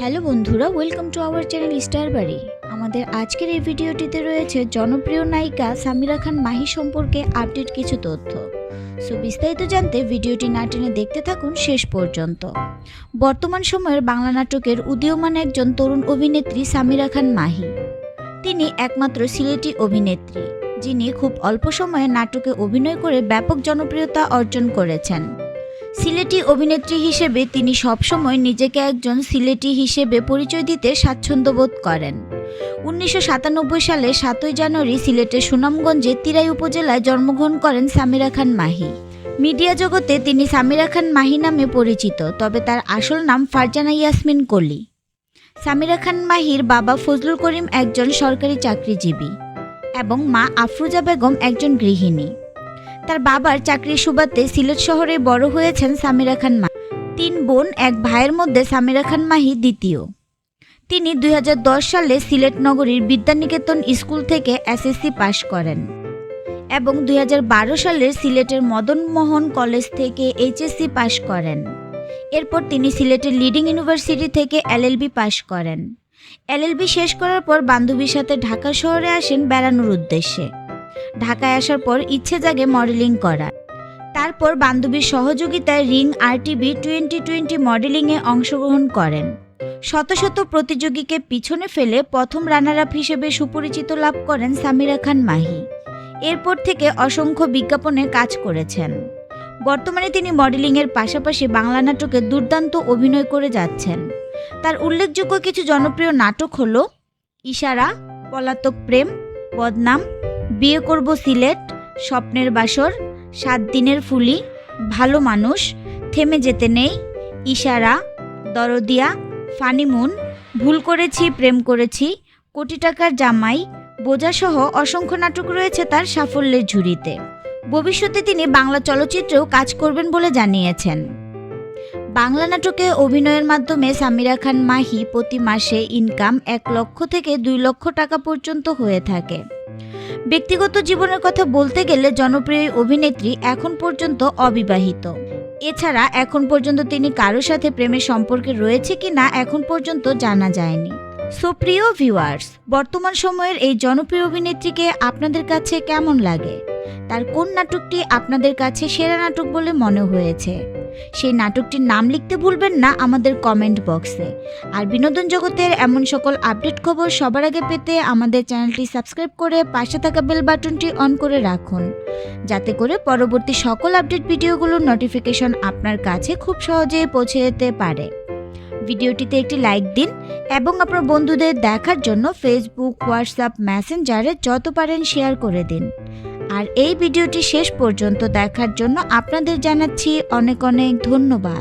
Hello বন্ধুরা welcome to our channel star বাড়ি আমাদের আজকের এই ভিডিওটিতে রয়েছে জনপ্রিয় নায়িকা সামিরা খান মাহি সম্পর্কে আপডেট কিছু তথ্য। সো বিস্তারিত জানতে ভিডিওটি না টেনে দেখতে থাকুন শেষ পর্যন্ত। বর্তমান সময়ের বাংলা নাটকের উদীয়মান একজন তরুণ অভিনেত্রী সামিরা খান মাহি। তিনি একমাত্র সিলেটি অভিনেত্রী, যিনি খুব অল্প সময়ে নাটকে অভিনয় করে ব্যাপক জনপ্রিয়তা অর্জন করেছেন। সিলেটি অভিনেত্রী হিসেবে তিনি সবসময় নিজেকে একজন সিলেটি হিসেবে পরিচয় দিতে স্বাচ্ছন্দ্য বোধ করেন। উনিশশো সাতানব্বই সালে সাতই জানুয়ারি সিলেটের সুনামগঞ্জে তিরাই উপজেলায় জন্মগ্রহণ করেন সামিরা খান মাহি। মিডিয়া জগতে তিনি সামিরা খান মাহি নামে পরিচিত, তবে তার আসল নাম ফারজানা ইয়াসমিন কলি। সামিরা খান মাহির বাবা ফজলুল করিম একজন সরকারি চাকরিজীবী এবং মা আফরুজা বেগম একজন গৃহিণী। তার বাবার চাকরির সুবাদে সিলেট শহরে বড় হয়েছেন সামিরা খান মা। তিন বোন, এক ভাইয়ের মধ্যে সামিরা খান মাহি দ্বিতীয়। তিনি দুই হাজার দশ সালে সিলেট নগরীর বিদ্যানিকেতন স্কুল থেকে এসএসসি পাশ করেন এবং দুই হাজার বারো সালে সিলেটের মদন মোহন কলেজ থেকে এইচএসসি পাশ করেন। এরপর তিনি সিলেটের লিডিং ইউনিভার্সিটি থেকে এলএলবি পাশ করেন। এলএলবি শেষ করার পর বান্ধবীর সাথে ঢাকা শহরে আসেন বেড়ানোর উদ্দেশ্যে। ঢাকায় আসার পর ইচ্ছে জাগে মডেলিং করার। তারপর বান্ধবীর সহযোগিতায় রিং আরটিভি টোয়েন্টি টোয়েন্টি মডেলিংয়ে অংশগ্রহণ করেন। শত শত প্রতিযোগীকে পিছনে ফেলে প্রথম রানার আপ হিসেবে সুপরিচিত লাভ করেন সামিরা খান মাহি। এরপর থেকে অসংখ্য বিজ্ঞাপনে কাজ করেছেন। বর্তমানে তিনি মডেলিংয়ের পাশাপাশি বাংলা নাটকে দুর্দান্ত অভিনয় করে যাচ্ছেন। তার উল্লেখযোগ্য কিছু জনপ্রিয় নাটক হল ইশারা, পলাতক প্রেম, বদনাম বিয়ে করব সিলেট, স্বপ্নের বাসর, সাত দিনের ফুলি, ভালো মানুষ, থেমে যেতে নেই, ইশারা, দরদিয়া ফানিমুন ভুল করেছি, প্রেম করেছি, কোটি টাকার জামাই, বোঝাসহ অসংখ্য নাটক রয়েছে তার সাফল্যের ঝুড়িতে। ভবিষ্যতে তিনি বাংলা চলচ্চিত্রেও কাজ করবেন বলে জানিয়েছেন। বাংলা নাটকে অভিনয়ের মাধ্যমে সামিরা খান মাহি প্রতি মাসে ইনকাম এক লক্ষ থেকে দুই লক্ষ টাকা পর্যন্ত হয়ে থাকে। ব্যক্তিগত জীবনের কথা বলতে গেলে জনপ্রিয় অভিনেত্রী এখন পর্যন্ত অবিবাহিত। এছাড়া এখন পর্যন্ত তিনি কারোর সাথে প্রেমের সম্পর্কে রয়েছে কিনা এখন পর্যন্ত জানা যায়নি। সো প্রিয় ভিউয়ার্স, বর্তমান সময়ের এই জনপ্রিয় অভিনেত্রীকে আপনাদের কাছে কেমন লাগে? তার কোন নাটকটি আপনাদের কাছে সেরা নাটক বলে মনে হয়েছে? সেই নাটকটির নাম লিখতে ভুলবেন না আমাদের কমেন্ট বক্সে আর বিনোদন জগতের এমন সকল আপডেট খবর সবার আগে পেতে আমাদের চ্যানেলটি সাবস্ক্রাইব করে পাশে থাকা বেল বাটনটি অন করে রাখুন। যাতে করে পরবর্তী সকল আপডেট ভিডিওগুলোর নোটিফিকেশন আপনার কাছে খুব সহজেই পৌঁছে যেতে পারে। ভিডিওটিতে একটি লাইক দিন এবং আপনার বন্ধুদের দেখার জন্য ফেসবুক হোয়াটসঅ্যাপ মেসেঞ্জারে যত পারেন শেয়ার করে দিন। আর এই ভিডিওটি শেষ পর্যন্ত দেখার জন্য আপনাদের জানাচ্ছি অনেক অনেক ধন্যবাদ।